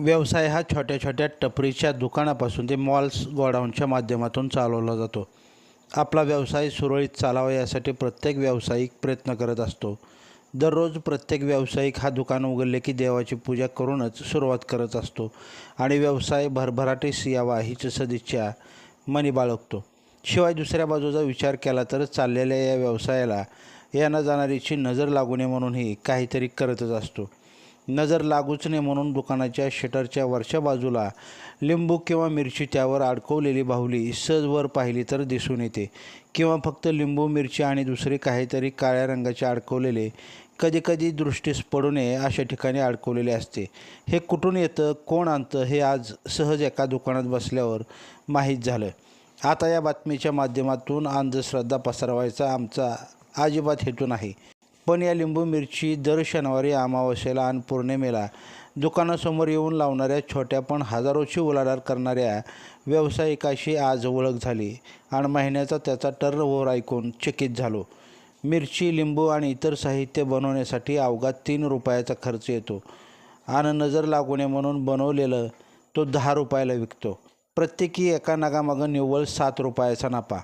व्यवसाय हा छोट्या छोट्या टपरीच्या दुकानापासून ते मॉल्स गोडाऊनच्या माध्यमातून चालवला जातो. आपला व्यवसाय सुरळीत चालावा यासाठी प्रत्येक व्यावसायिक प्रयत्न करत असतो. दररोज प्रत्येक व्यावसायिक हा दुकान उघडले की देवाची पूजा करूनच सुरुवात करत असतो आणि व्यवसाय भरभराटीस यावा हीच सदिच्छा मनी बाळगतो. शिवाय दुसऱ्या बाजूचा विचार केला तर चाललेल्या या व्यवसायाला यांना जाणारीची नजर लागू नये म्हणूनही काहीतरी करतच असतो. नजर लागूच नये म्हणून दुकानाच्या शटरच्या वरच्या बाजूला लिंबू किंवा मिरची त्यावर अडकवलेली बाहुली सहजवर पाहिली तर दिसून येते. किंवा फक्त लिंबू मिरची आणि दुसरे काहीतरी काळ्या रंगाचे अडकवलेले कधीकधी दृष्टीस पडू नये अशा ठिकाणी अडकवलेले असते. हे कुठून येतं? कोण आणतं? हे आज सहज एका दुकानात बसल्यावर माहीत झालं. आता या बातमीच्या माध्यमातून अंधश्रद्धा पसरवायचा आमचा अजिबात हेतू नाही. पण या लिंबू मिरची दर शनिवारी अमावस्येला आणि पौर्णिमेला दुकानासमोर येऊन लावणाऱ्या छोट्या पण हजारोची उलाढाल करणाऱ्या व्यावसायिकाशी आज ओळख झाली आणि महिन्याचा त्याचा टर्नओव्हर ऐकून चकित झालो. मिरची लिंबू आणि इतर साहित्य बनवण्यासाठी अवघा तीन रुपयाचा खर्च येतो. आणि नजर लागू नये म्हणून बनवलेलं तो दहा रुपयाला विकतो. प्रत्येकी एका नगामागं निव्वळ सात रुपयाचा नफा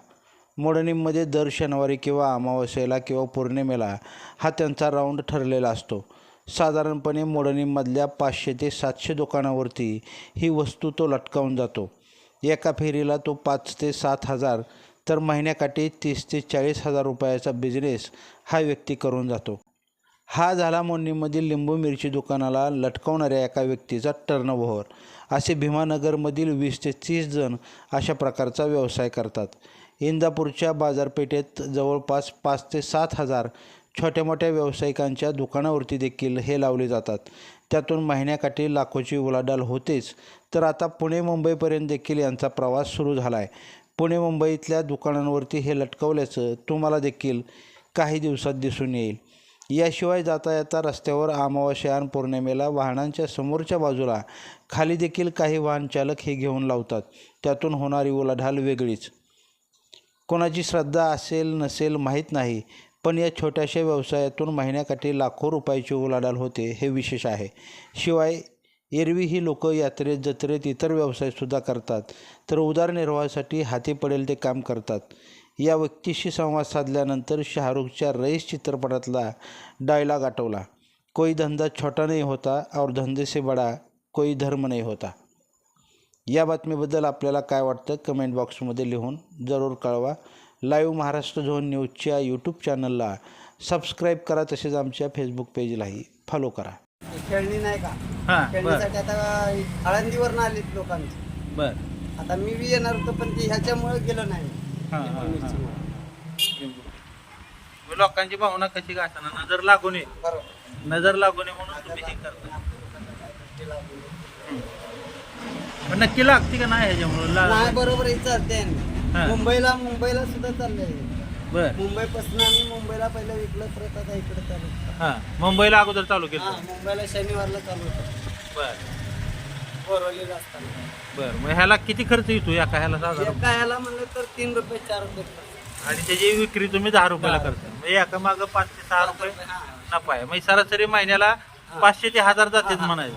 मोडणीमध्ये दर शनिवारी किंवा अमावस्येला किंवा पौर्णिमेला हा त्यांचा राऊंड ठरलेला असतो. साधारणपणे मोडणीमधल्या पाचशे ते सातशे दुकानावरती ही वस्तू तो लटकावून जातो. एका फेरीला तो पाच ते सात हजार तर महिन्याकाठी तीस ते चाळीस हजार रुपयाचा बिझनेस हा व्यक्ती करून जातो. हा झाला मोडणीमधील लिंबू मिरची दुकानाला लटकवणाऱ्या एका व्यक्तीचा टर्नओव्हर असे भीमानगरमधील वीस ते तीस जण अशा प्रकारचा व्यवसाय करतात. इंदापूरच्या बाजारपेठेत जवळपास पाच ते सात हजार छोट्या मोठ्या व्यावसायिकांच्या दुकानावरती देखील हे लावले जातात. त्यातून महिन्याकाठी लाखोची उलाढाल होतेच तर आता पुणे मुंबईपर्यंत देखील यांचा प्रवास सुरू झाला आहे पुणे मुंबईतल्या दुकानांवरती हे लटकवल्याचं तुम्हाला देखील काही दिवसात दिसून येईल. याशिवाय जाता येता रस्त्यावर अमावास्या आणि पौर्णिमेला वाहनांच्या समोरच्या बाजूला खाली देखील काही वाहनचालक हे घेऊन लावतात. त्यातून होणारी उलाढाल वेगळीच. कोणाची श्रद्धा असेल नसेल माहीत नाही पण या छोट्याशा व्यवसायातून महिन्याकाठी लाखो रुपयाची उलाढाल होते हे विशेष आहे. शिवाय एरवी ही लोक यात्रेत जत्रेत इतर व्यवसायसुद्धा करतात तर उदरनिर्वाहासाठी हाती पडेल ते काम करतात. या व्यक्तीशी संवाद साधल्यानंतर शाहरुखच्या रईस चित्रपटातला डायलॉग आठवला. कोई धंदा छोटा नाही होता और धंदे से बडा कोई धर्म नाही होता. या बातमीबद्दल आपल्याला काय वाटतं कमेंट बॉक्समध्ये लिहून जरूर कळवा. लाईव्ह महाराष्ट्र झोन न्यूजच्या यूट्यूब चॅनलला सबस्क्राईब करा तसेच आमच्या फेसबुक पेजलाही फॉलो करा. खेळणी नाही का? हां खेळणीसाठी आता आळंदीवरनं आलीत लोकांची. बरं. आता मी बी येणार होतो पण ते ह्याच्यामुळे गेलो नाही. हां, हां, हां. लोकांची भावना कशी काय असणार नजर लागू नये. बरोबर. नजर लागू नये म्हणून तुम्ही हे करता. पण नक्की लागते का नाही ह्याच्यामुळे? नाही बरोबर हे चालते हा. मुंबईला मुंबईला सुद्धा चाललंय. बर. मुंबईपासून आम्ही मुंबईला पहिलं विकलं परत आता इकडे चालू हा मुंबईला अगोदर चालू हा केलं मुंबईला शनिवारला चालू होतं. बर. बोरवलीला असताना बर मग ह्याला किती खर्च येतो या का ह्याला साधारण? एका ह्याला म्हणलं तर तीन रुपये चार रुपये आणि त्याची विक्री तुम्ही दहा रुपयाला करता. म्हणजे एका मागं पाच ते सहा रुपये हा. नफा आहे. म्हणजे सरासरी महिन्याला पाचशे ते हजार जातात म्हणायचं.